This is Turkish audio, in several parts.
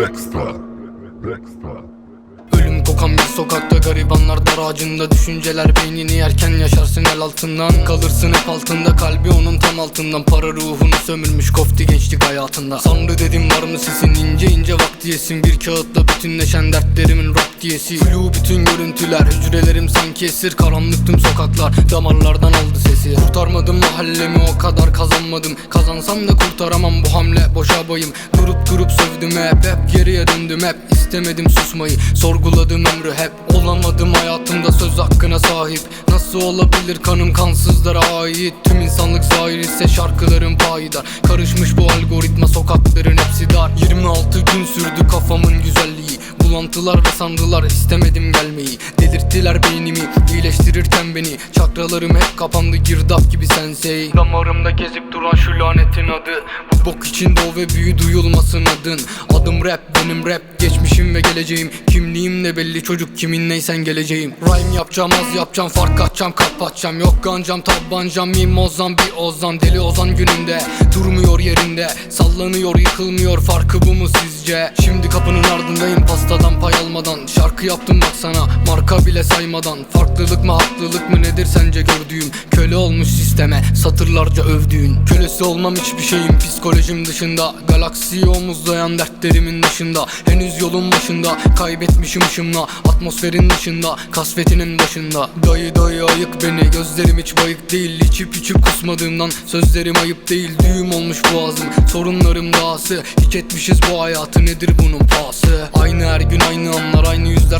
Dexter. Dexter. Ölüm kokan bir sokakta garibanlar dar ağacında Düşünceler beynini yerken yaşarsın el altından Kalırsın hep altında kalbi onun tam altından Para ruhunu sömürmüş kofti gençlik hayatında Sandı dedim var mı sesin ince ince vaktiyesin Bir kağıtla bütünleşen dertlerimin rap diyesi Flu bütün görüntüler hücrelerim sanki esir. Karanlıktım sokaklar damarlardan aldı sesi. Kurtarmadım mahallemi o kadar kazanmadım. Kazansam da kurtaramam bu hamle boşa bayım Durup durup sövdüm hep hep geriye döndüm. Hep istemedim susmayı Sorguladım ömrü. Hep olamadım hayatımda söz hakkına sahip. Nasıl olabilir kanım kansızlara ait? Tüm insanlık zahir ise şarkılarım payidar Karışmış bu algoritma sokakların hepsi dar. 26 gün sürdü kafamın güzelliği Bulantılar ve sandılar istemedim gelmeyi. Delirttiler beynimi iyileştirirken beni. Çakralarım hep kapandı girdap gibi sensei. Damarımda gezip duran şu lanetin adı. Bu bok için doğ ve büyü duyulmasın adın. Adım rap benim rap geçmişim ve geleceğim. Kimliğim ne belli çocuk kimin neysen geleceğim. Rhyme yapacağım az yapacağım fark atacağım kapatacağım Yok gancam tabancam mimozan bir ozan. Deli ozan gününde durmuyor yerinde. Sallanıyor yıkılmıyor farkı bu mu sizce? Şimdi kapının ardındayım pastadan pay almadan. Şarkı yaptım bak sana marka bile saymadan. Farklılık mı haklılık mı nedir sence gördüğüm? Köle olmuş sisteme satırlarca övdüğün. Kölesi olmam hiçbir şeyim psikolojim dışında. Galaksiyi omuzlayan dertlerimin dışında Henüz yolun başında kaybetmişim ışımla Atmosferin dışında kasvetinin başında. Dayı dayı ayık beni. Gözlerim hiç bayık değil. İçip içip kusmadığımdan sözlerim ayıp değil. Düğüm olmuş boğazım sorunlarım dağısı Hiç etmişiz bu hayatı nedir bunun pahası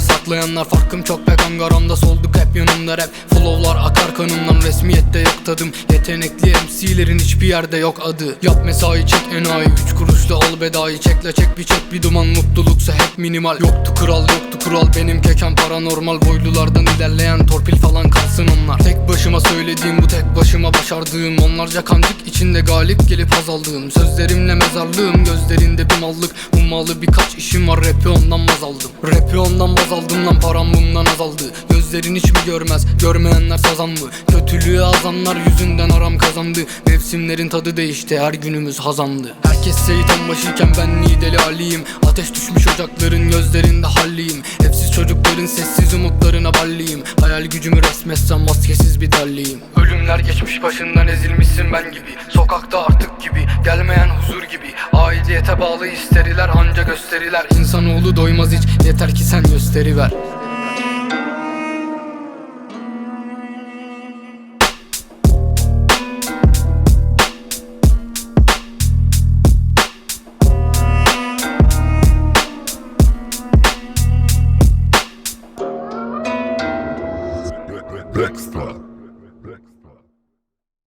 saklayanlar Farkım çok pek angaramda solduk hep yanımda rap. Flowlar akar kanımdan resmiyette yok tadım Yetenekli MC'lerin hiçbir yerde yok adı. Yap mesai çek enayi. Üç kuruşla al bedayı Çekle çek bir çek bir duman Mutluluksa hep minimal. Yoktu kral yoktu kural Benim keken paranormal. Boylulardan ilerleyen torpil falan kalsın onlar. Tek başıma söylediğim bu tek başıma başardığım Onlarca kancık içinde galip gelip haz Sözlerimle mezarlığım gözlerinde bir mallık. Ummalı birkaç işim var rapi ondan baz aldım. Rapi ondan baz lan param bundan azaldı. Gözlerin hiç mi görmez görmeyenler sazan mı? Kötülüğü azanlar yüzünden aram kazandı. Mevsimlerin tadı değişti her günümüz hazandı. Herkes başıyken ben nideli haliyim Ateş düşmüş ocakların gözlerinde halliyim. Evsiz çocukların sessiz umutlarına balliyim. Hayal gücümü resmetsem maskesiz bir dalliyim Ölümler geçmiş başından ezilmişsin ben gibi. Sokakta artık gibi. Gelmeyen huzur gibi. Aidiyete bağlı isteriler anca gösteriler. İnsanoğlu doymaz hiç. Yeter ki sen gösteriver